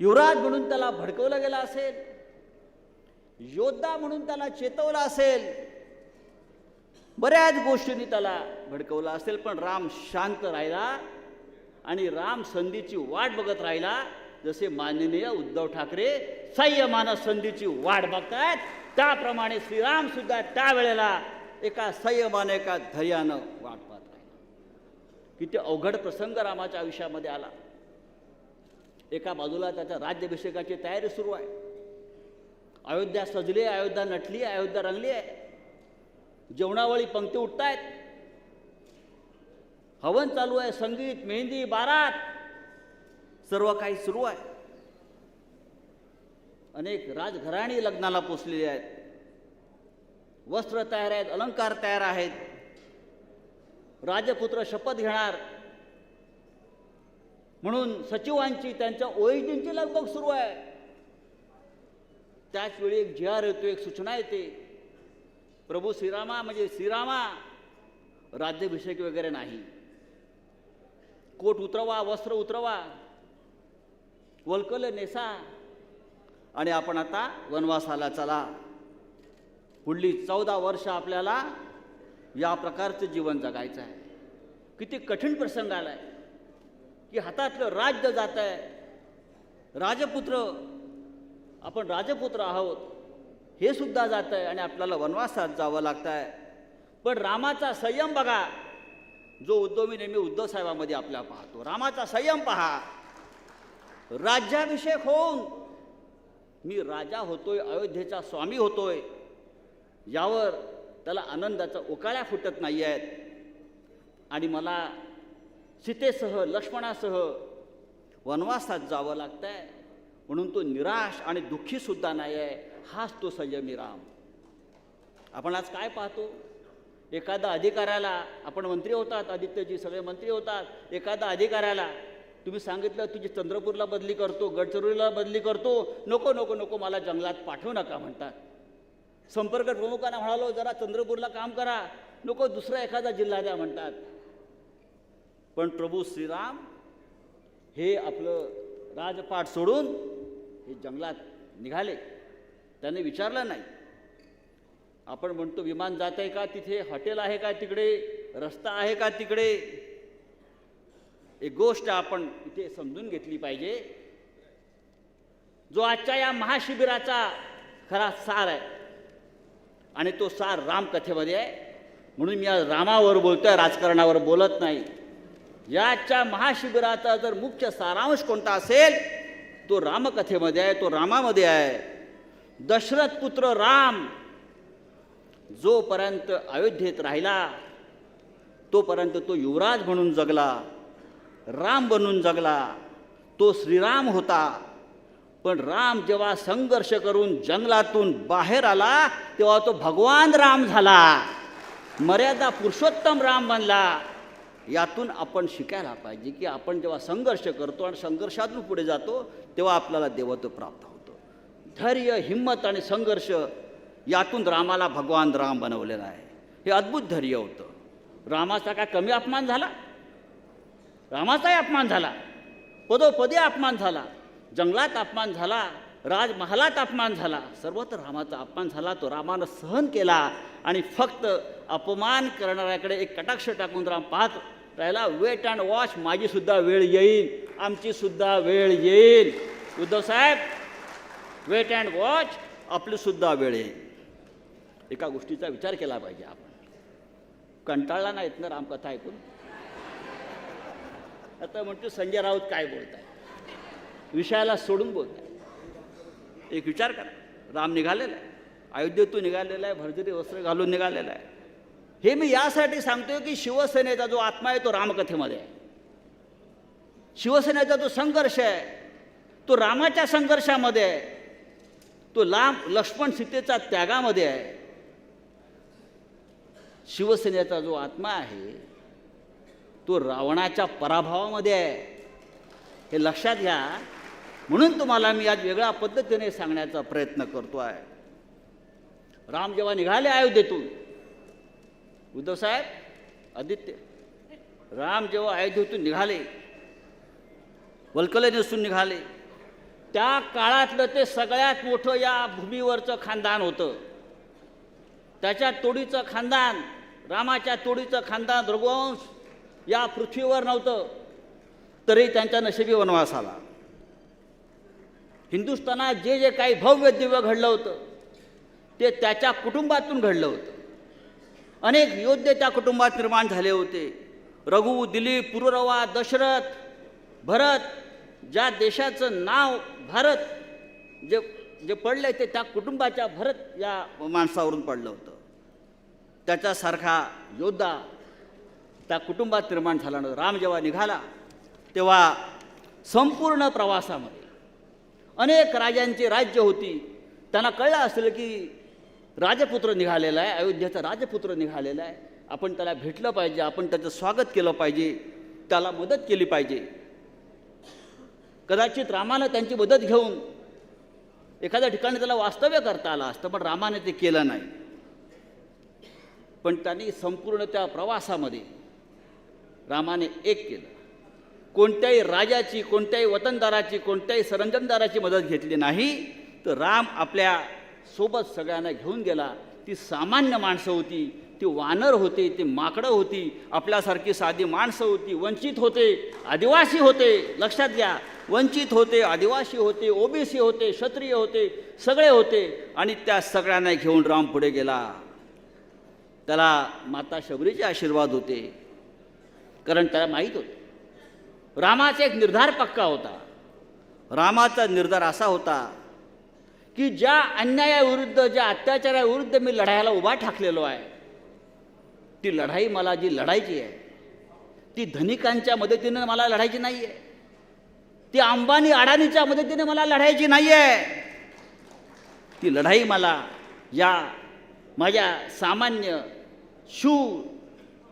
युवराज म्हणून त्याला भडकवलं गेलं असेल योद्धा म्हणून त्याला चेतवलं असेल बऱ्याच गोष्टींनी त्याला भडकवलं असेल पण राम शांत राहिला आणि राम संधीची वाट बघत राहिला जसे माननीय उद्धव ठाकरे संयमानं संधीची वाट बघतायत त्याप्रमाणे श्रीराम सुद्धा त्यावेळेला एका संयमानं एका धैर्यानं वाट पाहत राहिला. किती अवघड प्रसंग रामाच्या आयुष्यामध्ये आला. एका बाजूला त्याच्या राज्याभिषेकाची तयारी सुरू आहे. अयोध्या सजली अयोध्या नटली अयोध्या रंगली आहे. जेवणावळी पंक्ती उठतायत. हवन चालू आहे संगीत मेहंदी बारात. सर्व काही सुरू आहे. अनेक राजघराणी लग्नाला पोचलेली आहेत. वस्त्र तयार आहेत अलंकार तयार आहेत. राजपुत्र शपथ घेणार. म्हणून सचिवांची त्यांच्या ओळखींची लगबग सुरू आहे. त्याच वेळी एक जी आर येतो एक सूचना येते. प्रभू श्रीरामा म्हणजे श्रीरामा राज्याभिषेक वगैरे नाही. कोट उतरवा वस्त्र उतरवा वलकल नेसा आणि आपण आता वनवासाला चला. पुढली चौदा वर्ष आपल्याला या प्रकारचं जीवन जगायचं आहे. किती कठीण प्रसंग आलाय. की हातातलं राज्य जात आहे. राजपुत्र आपण राजपुत्र आहोत हे सुद्धा जात आहे आणि आपल्याला वनवासात जावं लागतं आहे. पण रामाचा संयम बघा जो उद्धव मी नेहमी उद्धव साहेबामध्ये आपल्या पाहतो. रामाचा संयम पहा. राज्याभिषेक होऊन मी राजा होतोय अयोध्येचा स्वामी होतोय यावर त्याला आनंदाचा उकाळ्या फुटत नाही आहेत आणि मला सीतेसह लक्ष्मणासह वनवासात जावं लागतं आहे म्हणून तो निराश आणि दुःखीसुद्धा नाही आहे हाच तो संयमी राम. आपण आज काय पाहतो? एखादा अधिकाऱ्याला आपण मंत्री होतात आदित्यजी सगळे मंत्री होतात. एखादा अधिकाऱ्याला तुम्ही सांगितलं तुझी चंद्रपूरला बदली करतो गडचिरोलीला बदली करतो. नको नको नको मला जंगलात पाठवू नका म्हणतात. संपर्क प्रमुखांना म्हणालो जरा चंद्रपूरला काम करा. नको दुसरा एखादा जिल्हा द्या म्हणतात. पण प्रभू श्रीराम हे आपलं राजपाट सोडून हे जंगलात निघाले. त्याने विचारलं नाही. आपण म्हणतो विमान जात आहे का तिथे? हॉटेल आहे का तिकडे? रस्ता आहे का तिकडे? एक गोष्ट आपण इथे समजून घेतली पाहिजे. जो आजच्या या महाशिबिराचा खरा सार आहे आणि तो सार रामकथेमध्ये आहे. म्हणून मी आज रामावर बोलतोय राजकारणावर बोलत नाही. याच्या महाशिबिराचा जर मुख्य सारांश कोणता असेल तो रामकथेमध्ये आहे तो रामामध्ये आहे. दशरथ पुत्र राम जोपर्यंत अयोध्येत राहिला तोपर्यंत तो युवराज म्हणून जगला राम बनून जगला तो श्रीराम होता. पण राम जेव्हा संघर्ष करून जंगलातून बाहेर आला तेव्हा तो भगवान राम झाला. मर्यादा पुरुषोत्तम राम बनला. यातून आपण शिकायला पाहिजे की आपण जेव्हा संघर्ष करतो आणि संघर्षातून पुढे जातो तेव्हा आपल्याला देवत्व प्राप्त होतं. धैर्य हिंमत आणि संघर्ष यातून रामाला भगवान राम बनवलेला आहे. हे अद्भुत धैर्य होतं. रामाचा काय कमी अपमान झाला? रामाचाही अपमान झाला. पदोपदी अपमान झाला. जंगलात अपमान झाला. राजमहालात अपमान झाला. सर्वत्र रामाचा अपमान झाला. तो रामानं सहन केला आणि फक्त अपमान करणाऱ्याकडे एक कटाक्ष टाकून राम पाहत. राहिला वेट अँड वॉच माझीसुद्धा वेळ येईल. आमचीसुद्धा वेळ येईल. उद्धवसाहेब वेट अँड वॉच आपलीसुद्धा वेळ येईल. एका गोष्टीचा विचार केला पाहिजे आपण. कंटाळला नाहीत ना रामकथा ऐकून? आता म्हणतो संजय राऊत काय बोलताय? विषयाला सोडून बोलताय. एक विचार करा. राम निघालेला आहे. अयोध्येतून निघालेला आहे. भरजरी वस्त्र घालून निघालेला आहे. हे मी यासाठी सांगतोय की शिवसेनेचा जो आत्मा आहे तो रामकथेमध्ये आहे. शिवसेनेचा जो संघर्ष आहे तो रामाच्या संघर्षामध्ये आहे. तो लांब लक्ष्मण सीतेचा त्यागामध्ये आहे. शिवसेनेचा जो आत्मा आहे तो रावणाच्या पराभवामध्ये आहे. हे लक्षात घ्या. म्हणून तुम्हाला मी आज वेगळ्या पद्धतीने सांगण्याचा प्रयत्न करतो आहे. राम जेव्हा निघाले अयोध्येतून उद्धव साहेब आदित्य राम जेव्हा अयोध्येतून निघाले वल्कले नेसून निघाले त्या काळातलं ते सगळ्यात मोठं या भूमीवरचं खानदान होतं. त्याच्या तोडीचं खानदान रामाच्या तोडीचं खानदान रघुवंश या पृथ्वीवर नव्हतं तरी त्यांच्या नशिबी वनवास आला. हिंदुस्थानात जे जे काही भव्य दिव्य घडलं होतं ते त्याच्या कुटुंबातून घडलं होतं. अनेक योद्धे त्या कुटुंबात निर्माण झाले होते. रघु दिलीप पुरुरवा दशरथ भरत ज्या देशाचं नाव भारत जे जे पडलं ते त्या कुटुंबाच्या भरत या माणसावरून पडलं होतं. त्याच्यासारखा योद्धा त्या कुटुंबात निर्माण झाला राम जेव्हा निघाला तेव्हा संपूर्ण प्रवासामध्ये अनेक राजांची राज्य होती. त्यांना कळलं असेल की राजपुत्र निघालेला आहे अयोध्येचा राजपुत्र निघालेला आहे. आपण त्याला भेटलं पाहिजे आपण त्याचं स्वागत केलं पाहिजे त्याला मदत केली पाहिजे. कदाचित रामानं त्यांची मदत घेऊन एखाद्या ठिकाणी त्याला वास्तव्य करता आलं असतं पण रामाने ते केलं नाही. पण त्यांनी संपूर्ण त्या प्रवासामध्ये रामाने एक केलं. कोणत्याही राजाची कोणत्याही वतनदाराची कोणत्याही सरंजनदाराची मदत घेतली नाही तर राम आपल्यासोबत सगळ्यांना घेऊन गेला. ती सामान्य माणसं होती ती वानर होते ती माकडं होती आपल्यासारखी साधी माणसं होती वंचित होते आदिवासी होते लक्षात घ्या. वंचित होते आदिवासी होते ओबीसी होते क्षत्रिय होते सगळे होते आणि त्या सगळ्यांना घेऊन राम पुढे गेला. त्याला माता शबरीचे आशीर्वाद होते. कारण त्याला माहीत होतं. रामाचा एक निर्धार पक्का होता. रामाचा निर्धार असा होता की ज्या अन्यायाविरुद्ध ज्या अत्याचाराविरुद्ध मी लढायला उभा ठाकलेलो आहे ती लढाई मला जी लढायची आहे ती धनिकांच्या मदतीनं मला लढायची नाही आहे ती अंबानी अडाणीच्या मदतीने मला लढायची नाही आहे ती लढाई मला या माझ्या सामान्य शूर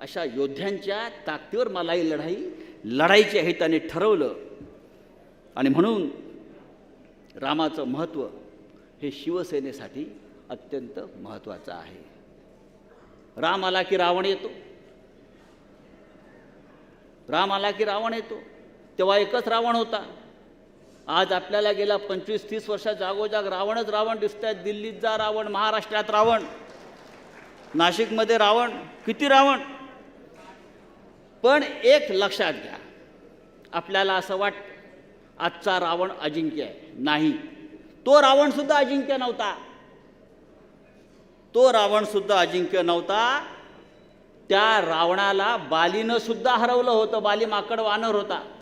अशा योद्ध्यांच्या ताकदीवर मला ही लढाई लढायची आहे त्याने ठरवलं. आणि म्हणून रामाचं महत्त्व हे शिवसेनेसाठी अत्यंत महत्त्वाचं आहे. राम आला की रावण येतो. राम आला की रावण येतो. तेव्हा एकच रावण होता. आज आपल्याला गेल्या पंचवीस तीस वर्षात जागोजाग रावणच रावण दिसत आहेत दिल्लीत जा रावण महाराष्ट्रात रावण. नाशिकमध्ये रावण. किती रावण? पण एक लक्षात घ्या. आपल्याला असं वाट आजचा रावण अजिंक्य आहे. नाही. तो रावणसुद्धा अजिंक्य नव्हता. तो रावणसुद्धा अजिंक्य नव्हता. त्या रावणाला बालीनं सुद्धा हरवलं होतं. बाली माकड वानर होता.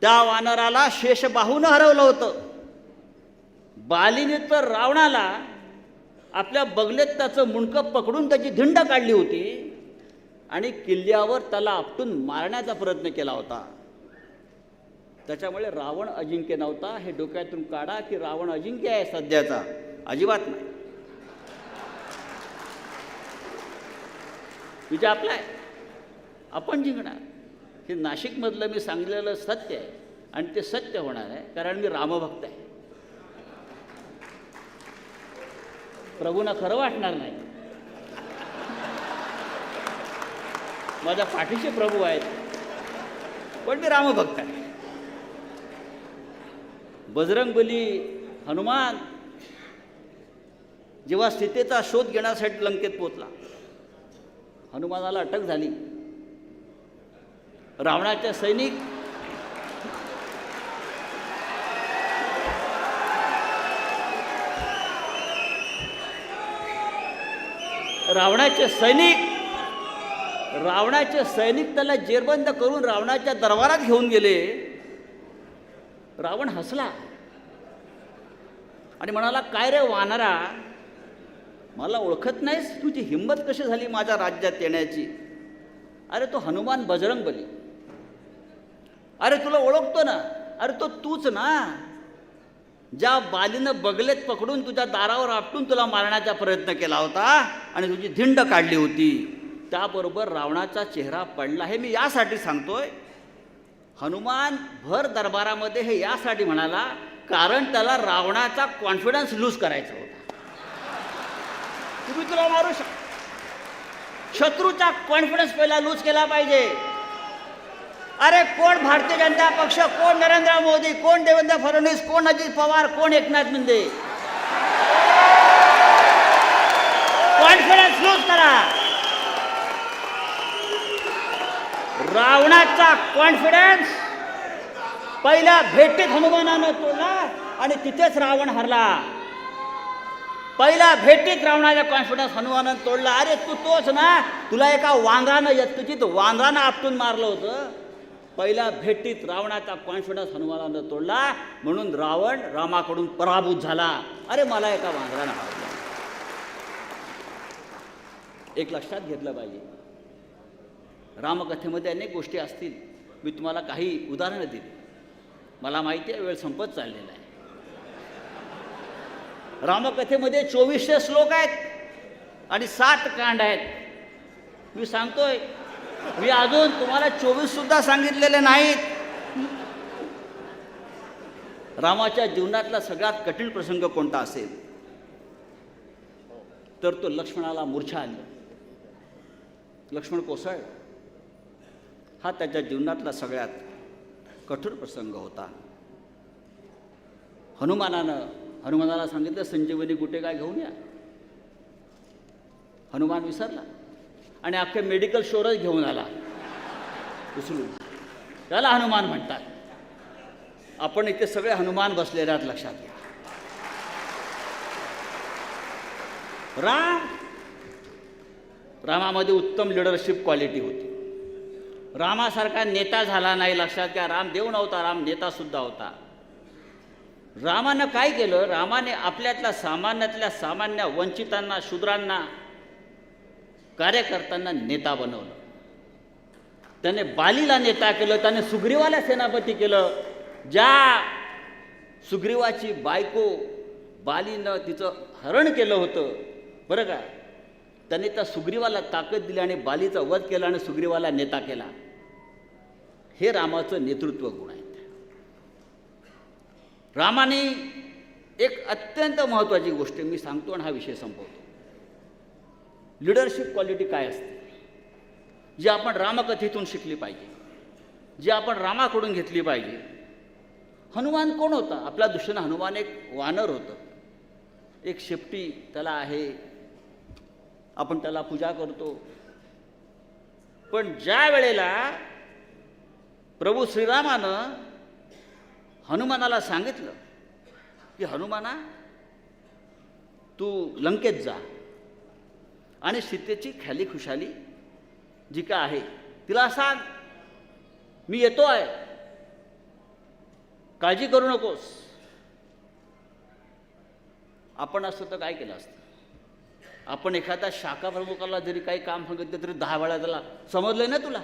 त्या वानराला शेषबाहूनं हरवलं होतं. बालीने तर रावणाला आपल्या बगलेत त्याचं मुंडकं पकडून त्याची धिंड काढली होती. आणि किल्ल्यावर त्याला आपटून मारण्याचा प्रयत्न केला होता. त्याच्यामुळे रावण अजिंक्य नव्हता. हे डोक्यातून काढा की रावण अजिंक्य आहे सध्याचा. अजिबात नाही. विजय आपला आहे. आपण जिंकणार. हे नाशिकमधलं मी सांगलेलं सत्य आहे. आणि ते सत्य होणार आहे कारण मी रामभक्त आहे. प्रभूंना खरं वाटणार नाही. माझ्या पाठीचे प्रभू आहेत. पण मी रामभक्त आहे. बजरंगबली हनुमान जेव्हा सीतेचा शोध घेण्यासाठी लंकेत पोचला हनुमानाला अटक झाली. रावणाच्या सैनिक रावणाचे सैनिक रावणाचे सैनिक त्याला जेरबंद करून रावणाच्या दरबारात घेऊन गेले. रावण हसला. आणि म्हणाला काय रे वानरा मला ओळखत नाहीस? तुझी हिंमत कशी झाली माझ्या राज्यात येण्याची? अरे तो हनुमान बजरंग बली. अरे तुला ओळखतो ना? अरे तो तूच ना? ज्या बालीनं बगलेत पकडून तुझ्या दारावर आपटून तुला मारण्याचा प्रयत्न केला होता आणि तुझी धिंड काढली होती. त्याबरोबर रावणाचा चेहरा पडला हे मी यासाठी सांगतोय. हनुमान भर दरबारामध्ये हे यासाठी म्हणाला कारण त्याला रावणाचा कॉन्फिडन्स लूज करायचा होता. तुम्ही तुला मारू शक शत्रूचा कॉन्फिडन्स पहिला लूज केला पाहिजे. अरे कोण भारतीय जनता पक्ष कोण नरेंद्र मोदी कोण देवेंद्र फडणवीस कोण अजित पवार कोण एकनाथ शिंदे? कॉन्फिडन्स लूज करा. रावणाचा कॉन्फिडन्स पहिल्या भेटीत हनुमानानं तोडला आणि तिथेच रावण हरला. पहिल्या भेटीत रावणाचा कॉन्फिडन्स हनुमानानं तोडला. अरे तू तोच ना. तुला एका वांद्रानं यत्तुचित वांद्रानं आपटून मारलं होतं. पहिल्या भेटीत रावणाचा कॉन्फिडन्स हनुमानानं तोडला. म्हणून रावण रामाकडून पराभूत झाला. अरे मला एका वांद्रानं हरला. एक लक्षात घेतलं पाहिजे. रामकथेमध्ये अनेक गोष्टी असतील. मी तुम्हाला काही उदाहरणं दिली. मला माहिती आहे वेळ संपत चाललेला आहे. रामकथेमध्ये चोवीसशे श्लोक आहेत आणि सात कांड आहेत. मी सांगतोय मी अजून तुम्हाला चोवीस सुद्धा सांगितलेले नाहीत. रामाच्या जीवनातला सगळ्यात कठीण प्रसंग कोणता असेल? तर तो लक्ष्मणाला मूर्छा आली. लक्ष्मण कोसळला. हा त्याच्या जीवनातला सगळ्यात कठोर प्रसंग होता. हनुमानानं हनुमानाला सांगितलं संजीवनी कुठे काय घेऊन या. हनुमान विसरला. आणि अख्खे मेडिकल शोरच घेऊन आला. उचलून. त्याला हनुमान म्हणतात. आपण इथे सगळे हनुमान बसलेले आहेत लक्षात घ्या. राम! रामामध्ये उत्तम लिडरशिप क्वालिटी होती. रामासारखा नेता झाला नाही लक्षात घ्या. राम देव नव्हता राम नेतासुद्धा होता. रामानं काय केलं? रामाने आपल्यातल्या सामान्यातल्या सामान्य वंचितांना शूद्रांना कार्यकर्त्यांना नेता बनवलं. त्याने बालीला नेता केलं त्याने सुग्रीवाला सेनापती केलं. ज्या सुग्रीवाची बायको बालीनं तिचं हरण केलं होतं. बरं का? त्याने त्या सुग्रीवाला ताकद दिली आणि बालीचा वध केला आणि सुग्रीवाला नेता केला. हे रामाचं नेतृत्व गुण आहेत. रामाने एक अत्यंत महत्त्वाची गोष्ट मी सांगतो आणि हा विषय संपवतो. लिडरशिप क्वालिटी काय असते? जी आपण रामकथेतून शिकली पाहिजे. जी आपण रामाकडून घेतली पाहिजे. हनुमान कोण होता? आपला दुष्ण हनुमान एक वानर होतं. एक शेपटी त्याला आहे आपण त्याला पूजा करतो. पण ज्या वेळेला प्रभू श्रीरामानं हनुमानाला सांगितलं की हनुमाना तू लंकेत जा आणि सीतेची ख्याली खुशाली जी का आहे तिला सांग. मी येतो आहे. काळजी करू नकोस. आपण असतं तर काय केलं असतं? आपण एखाद्या शाखा प्रमुखाला जरी काही काम सांगितलं तरी दहा वेळा त्याला समजलं ना तुला?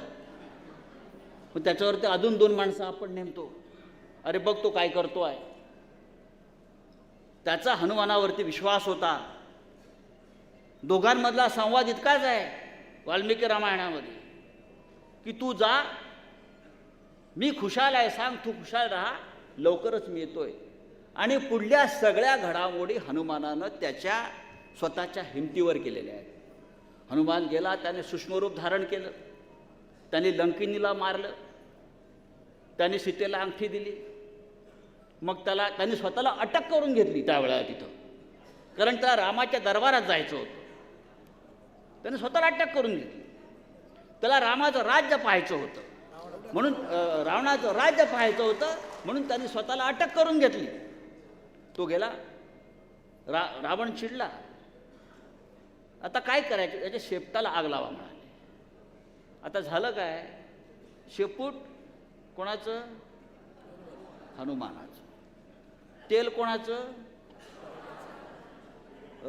मग त्याच्यावरती अजून दोन माणसं आपण नेमतो. अरे बघ तो काय करतो आहे त्याचा हनुमानावरती विश्वास होता. दोघांमधला संवाद इतकाच आहे वाल्मिकी रामायणामध्ये की तू जा मी खुशाल आहे सांग तू खुशाल राहा लवकरच मी येतोय. आणि पुढल्या सगळ्या घडामोडी हनुमानानं त्याच्या स्वतःच्या हिमतीवर केलेल्या आहेत. हनुमान गेला त्याने सूक्ष्मरूप धारण केलं. त्याने लंकिनीला मारलं. त्याने सीतेला अंगठी दिली. मग त्याला त्यांनी स्वतःला अटक करून घेतली त्यावेळेला तिथं. कारण त्याला रामाच्या दरबारात जायचं होतं. त्याने स्वतःला अटक करून घेतली. त्याला रामाचं राज्य पाहायचं होतं. म्हणून रावणाचं राज्य पाहायचं होतं. म्हणून त्यांनी स्वतःला अटक करून घेतली. तो गेला. रा रावण चिडला. आता काय करायचं? याच्या शेपटाला आग लावा म्हणाले. आता झालं काय? शेपूट कोणाचं? हनुमानाचं. तेल कोणाचं?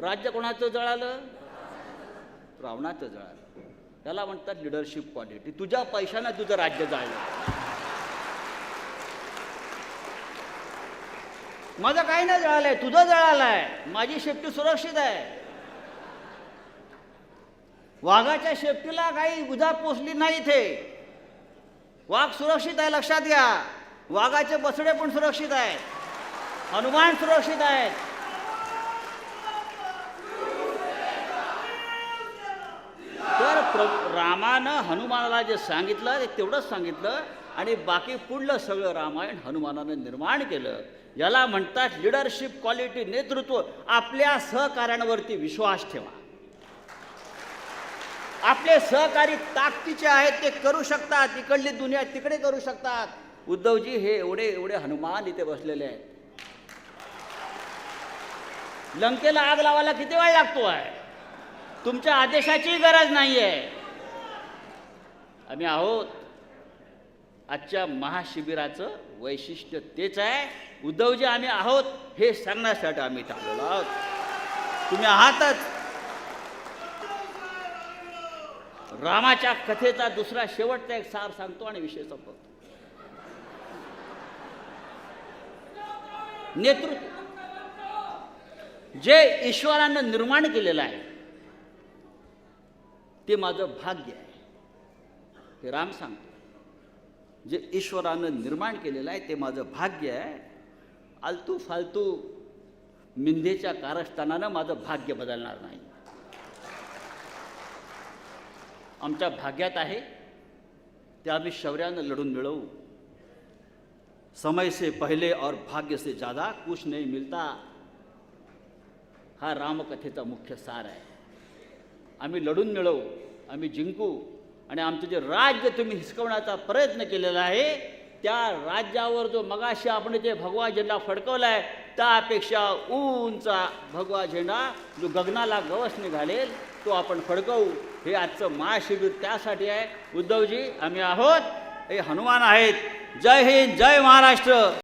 राज्य कोणाचं जळालं? रावणाचं जळालं. त्याला म्हणतात लिडरशिप क्वालिटी तुझ्या पैशानं तुझं राज्य जाळलं. माझं काही नाही जळालंय तुझं जळालंय. माझी शेपटी सुरक्षित आहे. वाघाच्या शेपटीला काही गुजा पोचली नाही इथे. वाघ सुरक्षित आहे लक्षात घ्या. वाघाचे बसडे पण सुरक्षित आहेत. हनुमान सुरक्षित आहेत. तर प्र रामानं हनुमानाला जे सांगितलं ते तेवढंच सांगितलं आणि बाकी पुढलं सगळं रामायण हनुमानानं निर्माण केलं. याला म्हणतात लिडरशिप क्वालिटी नेतृत्व. आपल्या सहकार्यांवरती विश्वास ठेवा. आपले सहकारी ताकदीचे आहेत ते करू शकतात. इकडली दुनिया तिकडे करू शकतात. उद्धवजी हे एवढे एवढे हनुमान इथे बसलेले आहेत. लंकेला आग लावायला किती वेळ लागतो आहे? तुमच्या आदेशाची गरज नाही आहे आम्ही आहोत. आजच्या महाशिबिराचं वैशिष्ट्य तेच आहे. उद्धवजी आम्ही आहोत. हे सांगण्यासाठी आम्ही थांबलेलो आहोत. तुम्ही आहातच. रामाच्या कथेचा दुसरा शेवटचा एक सार सांगतो आणि विषय संपवतो. नेतृत्व. जे ईश्वरानं निर्माण केलेलं आहे ते माझं भाग्य आहे. हे राम सांगतो. जे ईश्वरानं निर्माण केलेलं आहे ते माझं भाग्य आहे. आलतू फालतू मिंदेच्या कारस्थानानं माझं भाग्य बदलणार नाही. आमच्या भाग्यात आहे ते आम्ही शौर्यानं लढून मिळवू. समय से पहिले और भाग्य से ज़्यादा कुछ नहीं मिलता हा रामकथेचा मुख्य सार आहे. आम्ही लढून मिळवू आम्ही जिंकू आणि आमचं जे राज्य तुम्ही हिसकवण्याचा प्रयत्न केलेला आहे त्या राज्यावर जो मगाशी आपण जे भगवा झेंडा फडकवला आहे त्यापेक्षा उंचा भगवा झेंडा जो गगनाला गवस निघालेल तो आपण फडकवू. हे आजचं महाशिबिर त्यासाठी आहे. उद्धवजी आम्ही आहोत. हे हनुमान आहेत. जय हिंद जय महाराष्ट्र.